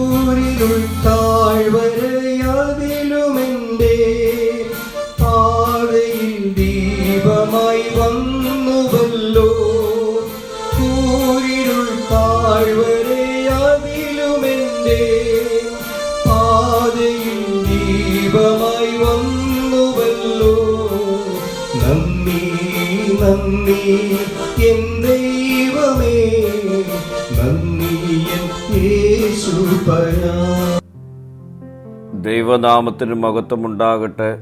തൂരിലുൾ താഴ്വരയാതിലുമെന്റെ പാതയിൽ ദീപമായി വന്നുവല്ലോ. തൂരിലുൾ താഴ്വരയാതിലുമെന്റെ പാതയിൽ ദീപമായി വന്നുവല്ലോ. നന്ദി. നന്ദി എൻ ദൈവമേ നന്ദി ദൈവനാമത്തിന് മഹത്വമുണ്ടാകട്ടെ.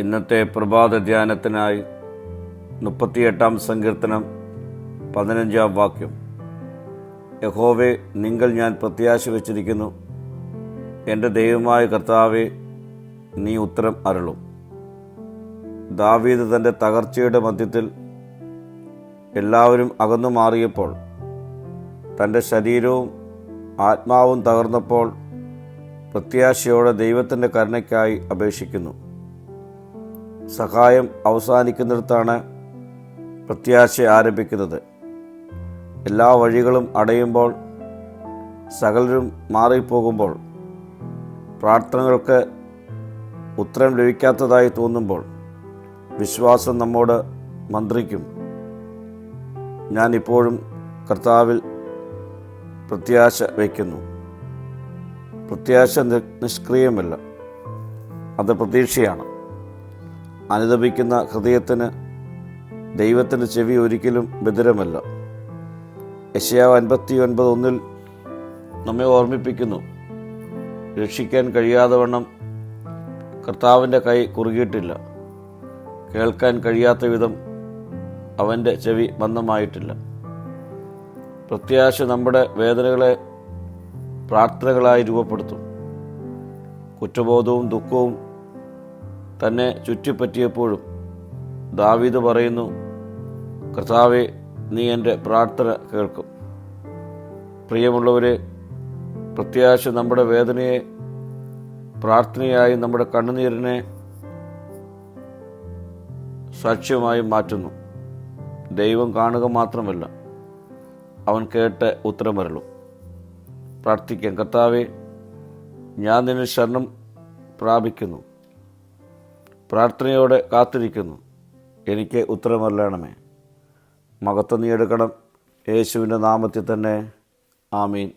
ഇന്നത്തെ പ്രഭാത ധ്യാനത്തിനായി മുപ്പത്തിയെട്ടാം സങ്കീർത്തനം പതിനഞ്ചാം വാക്യം. യഹോവെ നിങ്ങൾ ഞാൻ പ്രത്യാശ വച്ചിരിക്കുന്നു. എന്റെ ദൈവമായ കർത്താവെ നീ ഉത്തരം അരുളും. ദാവീദ് തന്റെ തകർച്ചയുടെ മധ്യത്തിൽ എല്ലാവരും അകന്നു മാറിയപ്പോൾ തന്റെ ശരീരവും ആത്മാവും തകർന്നപ്പോൾ പ്രത്യാശയോടെ ദൈവത്തിന്റെ കരുണയ്ക്കായി അപേക്ഷിക്കുന്നു. സഹായം അവസാനിക്കുന്നിടത്താണ് പ്രത്യാശ ആരംഭിക്കുന്നത്. എല്ലാ വഴികളും അടയുമ്പോൾ സകലരും മാറിപ്പോകുമ്പോൾ പ്രാർത്ഥനകൾക്ക് ഉത്തരം ലഭിക്കാത്തതായി തോന്നുമ്പോൾ വിശ്വാസം നമ്മോട് മന്ത്രിക്കും. ഞാൻ ഇപ്പോഴും കർത്താവിൽ പ്രത്യാശ വയ്ക്കുന്നു. പ്രത്യാശ നിഷ്ക്രിയമല്ല. അത് പ്രതീക്ഷയാണ്. അനുദപിക്കുന്ന ഹൃദയത്തിന് ദൈവത്തിന്റെ ചെവി ഒരിക്കലും ബദിരമല്ല യശയാവ് അൻപത്തി ഒൻപത് ഒന്നിൽ നമ്മെ ഓർമ്മിപ്പിക്കുന്നു. രക്ഷിക്കാൻ കഴിയാതെ വണ്ണം കർത്താവിന്റെ കൈ കുറുകിയിട്ടില്ല. കേൾക്കാൻ കഴിയാത്ത വിധം അവന്റെ ചെവി മന്ദമായിട്ടില്ല. പ്രത്യാശ നമ്മുടെ വേദനകളെ പ്രാർത്ഥനകളായി രൂപപ്പെടുത്തും. കുറ്റബോധവും ദുഃഖവും തന്നെ ചുറ്റിപ്പറ്റിയപ്പോഴും ദാവീദ് പറയുന്നു കർത്താവെ നീ എന്റെ പ്രാർത്ഥന കേൾക്കും. പ്രിയമുള്ളവരെ പ്രത്യാശ നമ്മുടെ വേദനയെ പ്രാർത്ഥനയായി നമ്മുടെ കണ്ണുനീരിനെ സാക്ഷ്യമായി മാറ്റുന്നു. ദൈവം കാണുക മാത്രമല്ല അവൻ കേട്ട് ഉത്തരം വരളും പ്രാർത്ഥിക്കാം കർത്താവെ ഞാൻ നിന്നെ ശരണം പ്രാപിക്കുന്നു. പ്രാർത്ഥനയോടെ കാത്തിരിക്കുന്നു. എനിക്ക് ഉത്തരമല്ലണമേ മകത്വം നീ എടുക്കണം. യേശുവിന്റെ നാമത്തിൽ തന്നെ. ആമീൻ.